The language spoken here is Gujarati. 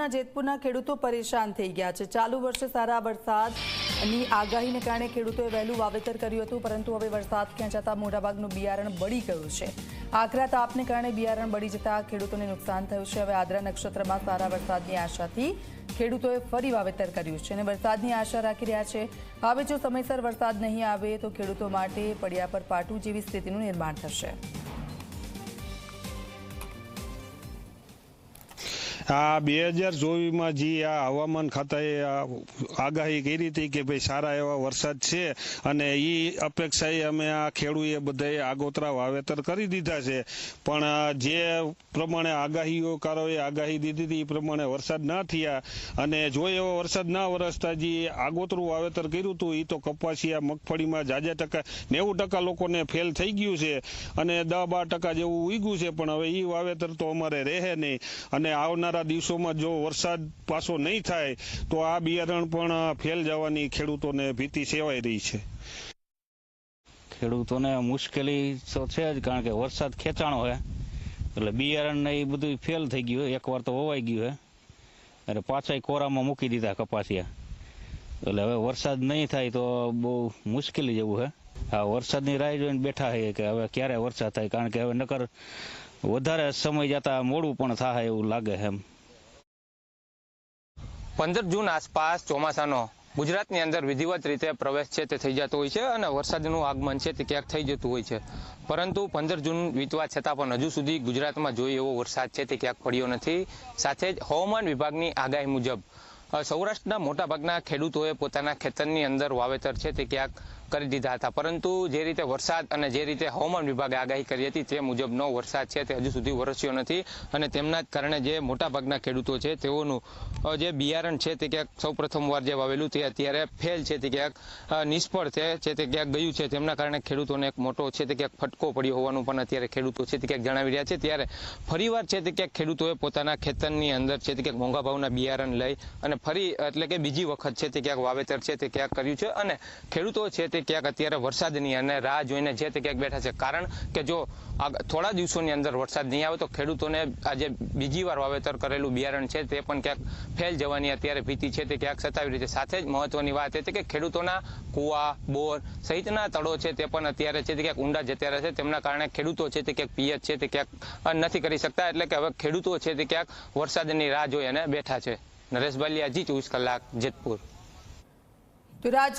જિલ્લાના જેતપુરના ખેડૂતો પરેશાન થઈ ગયા છે. ચાલુ વર્ષે સારા વરસાદની આગાહીને કારણે ખેડૂતોએ વહેલું વાવેતર કર્યું હતું, પરંતુ હવે વરસાદ ખેંચાતા મોટાભાગનું બિયારણ બળી ગયું છે. આકરા તાપને કારણે બિયારણ બળી જતા ખેડૂતોને નુકસાન થયું છે. હવે આદરા નક્ષત્રમાં સારા વરસાદની આશાથી ખેડૂતોએ ફરી વાવેતર કર્યું છે અને વરસાદની આશા રાખી રહ્યા છે. હવે જો સમયસર વરસાદ નહીં આવે તો ખેડૂતો માટે પડ્યા પર પાટું જેવી સ્થિતિનું નિર્માણ થશે. આ બે હજાર ચોવીસમાં જે આ હવામાન ખાતાએ આગાહી કરી હતી કે ભાઈ સારા એવા વરસાદ છે અને એ અપેક્ષાએ અમે આ ખેડૂએ બધાએ આગોતરા વાવેતર કરી દીધા છે. પણ જે પ્રમાણે આગાહીઓકારોએ આગાહી દીધી હતી એ પ્રમાણે વરસાદ ના થયા અને જો એવો વરસાદ ના વરસતા જે આગોતરું વાવેતર કર્યું હતું એ તો કપાસિયા મગફળીમાં જાજા ટકા નેવું ટકા લોકોને ફેલ થઈ ગયું છે અને દસ બાર ટકા જેવું ઉગ્યું છે. પણ હવે એ વાવેતર તો અમારે રહે નહીં અને આવનારા દિવસોમાં જો વરસાદ પાછો નહીં થાય, તો આ બિયારણ પણ ફેલ જવાની ખેડૂતોને ભીતિ સેવાઈ રહી છે. ખેડૂતોને મુશ્કેલી તો છે જ, કારણ કે વરસાદ ખેંચાણો હોય એટલે બિયારણ ને એ બધું ફેલ થઈ ગયું. એકવાર તો વવાઈ ગયું હે. એટલે પાછા કોરામાં મૂકી દીધા કપાસિયા. એટલે હવે વરસાદ નહીં થાય તો બહુ મુશ્કેલી જેવું હે. હા વરસાદની રાહ જોઈને બેઠા છે કે હવે ક્યારે વરસાદ થાય, કારણ કે હવે નકર વધારે સમય જતા મોડું પણ થાય એવું લાગે એમ. પંદર જૂન આસપાસ ચોમાસાનો ગુજરાતની અંદર વિધિવત રીતે પ્રવેશ છે તે થઈ જતો હોય છે અને વરસાદનું આગમન છે તે ક્યાંક થઈ જતું હોય છે. પરંતુ પંદર જૂન વીતવા છતાં પણ હજુ સુધી ગુજરાતમાં જોઈએ એવો વરસાદ છે તે ક્યાંક પડ્યો નથી. સાથે જ હવામાન વિભાગની આગાહી મુજબ સૌરાષ્ટ્રના મોટાભાગના ખેડૂતોએ પોતાના ખેતરની અંદર વાવેતર છે તે ક્યાંક કરી દીધા હતા પરંતુ જે રીતે વરસાદ અને જે રીતે હવામાન વિભાગે આગાહી કરી હતી તે મુજબનો વરસાદ છે તે હજુ સુધી વરસ્યો નથી અને તેમના જ કારણે જે મોટાભાગના ખેડૂતો છે તેઓનું જે બિયારણ છે તે ક્યાંક સૌ પ્રથમવાર જે વાવેલું તે અત્યારે ફેલ છે તે ક્યાંક નિષ્ફળ છે છે તે ક્યાંક ગયું છે તેમના કારણે ખેડૂતોને એક મોટો છે તે ક્યાંક ફટકો પડ્યો હોવાનું પણ અત્યારે ખેડૂતો છે તે ક્યાંક જણાવી રહ્યા છે ત્યારે ફરીવાર છે તે ક્યાંક ખેડૂતોએ પોતાના ખેતરની અંદર છે તે ક્યાંક મોંઘા ભાવના બિયારણ લઈ અને ફરી એટલે કે બીજી વખત છે તે ક્યાંક વાવેતર છે તે ક્યાંક કર્યું છે અને ખેડૂતો છે તે ક્યાંક અત્યારે વરસાદની અને રાહ જોઈને છે તે ક્યાંક બેઠા છે. કારણ કે જો થોડા દિવસોની અંદર વરસાદ નહીં આવે તો ખેડૂતોને આજે બીજી વાર વાવેતર કરેલું બિયારણ છે તે પણ ક્યાંક ફેલ જવાની અત્યારે ભીતિ છે તે ક્યાંક સતાવી રહી છે. સાથે જ મહત્વની વાત એ છે કે ખેડૂતોના કુવા, બોર સહિતના તળો છે તે પણ અત્યારે છે તે ક્યાંક ઊંડા જતા રહે તેમના કારણે ખેડૂતો છે તે ક્યાંક પિયત છે તે ક્યાંક નથી કરી શકતા. એટલે કે હવે ખેડૂતો છે તે ક્યાંક વરસાદની રાહ જોઈ અને બેઠા છે. નરેશ બાલિયા જી ચોવીસ કલાક જેતપુર. તો